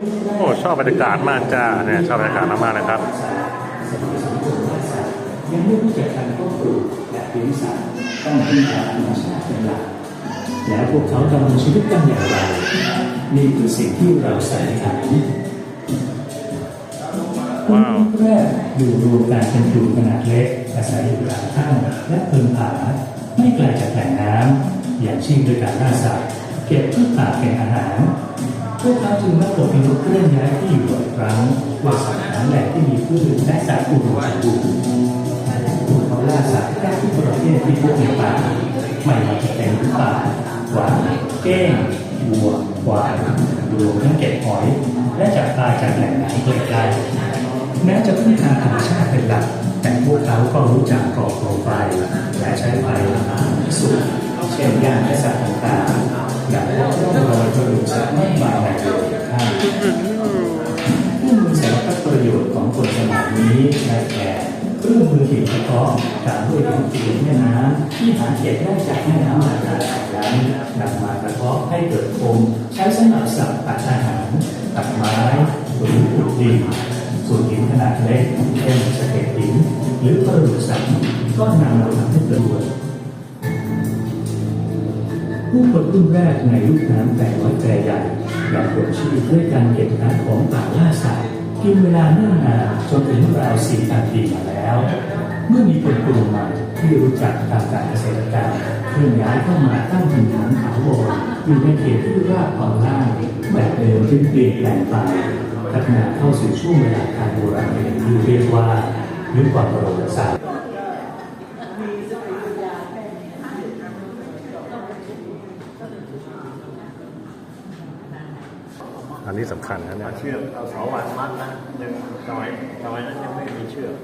โอ้ชอบบรรยากาศมากจ้าเนี่ยชอบบรรยากาศมากๆนะครับยังไม่รู้จักการควบคุมและพื้นฐานต้องพึ่งพาธรรมชาติเป็นหลักแล้วพวกเขาดำรงชีวิตกันอย่างไรนี่คือสิ่งที่เราใส่ถามว้าวแรกอยู่รวมกันเป็นกลุ่มขนาดเล็กอาศัยอยู่กลางถ้ำและเพิงผาไม่ไกลจากแหล่งน้ำอย่างเช่นโดยการล่าสัตว์เก็บพืชป่าเป็นอาหาร พวกเขาจึงมักอพยพเคลื่อนย้ายที่อยู่บ่อยครั้งเพื่อสังหาแหล่ที่มีพืชและสัตว์อุดมสมบูรณ์พวกเขาล่าสัตว์ได้ทุกประเภทที่พบในป่าไม่ว่าจะเป็นหมูป่ากวางเก้งวัวควายรวมทั้งเก็บหอย และจับปลาจากแหล่งน้ำใกล้ๆแม้จะพึ่งพางธรรมชาติเป็นหลัก แต่พวกเขาก็รู้จักก่อโคมไฟและใช้ไฟพิสูจน์เช่นย่างและสัตว์ต่างๆ นี้ได้แก่เครื่องมือหินเฉพาะตามด้วยหินจีนแม่น้ำที่หาเก็บได้จากแม่น้ำนานานั้นนำมากระเทาะให้เกิดโคมใช้สำหรับสับตัดอาหารตัดไม้หรือขุดดินส่วนหินขนาดเล็กเช่นสะเก็ดหินหรือประดุกสัตว์ก็นำมาทำให้เกิดวนผู้คนรุ่นแรกในลูกน้ำแต่น้อยแต่ใหญ่ดำรงชีวิตด้วยการเก็บน้ำของป่าล่าสัตว์ กินเวลาเนิ่นนานจนถึงราวสี่พันปีมาแล้ว เมื่อมีคนกลุ่มใหม่ที่รู้จักทางการเกษตรกรรมเคลื่อนย้ายเข้ามาตั้งถิ่นฐานถาวรอยู่ในเขตที่ราบอ่อนล่างแบบเดิมจึงเปลี่ยนแปลงไปพัฒนาเข้าสู่ช่วงเวลาการโบราณที่เรียกว่ายุคก่อนประวัติศาสตร์ อันนี้สำคัญนะเนี่ยเชือกเอาเสาหวานมัดนะยังสมัยสมัยนั้นยังไม่มีเชือก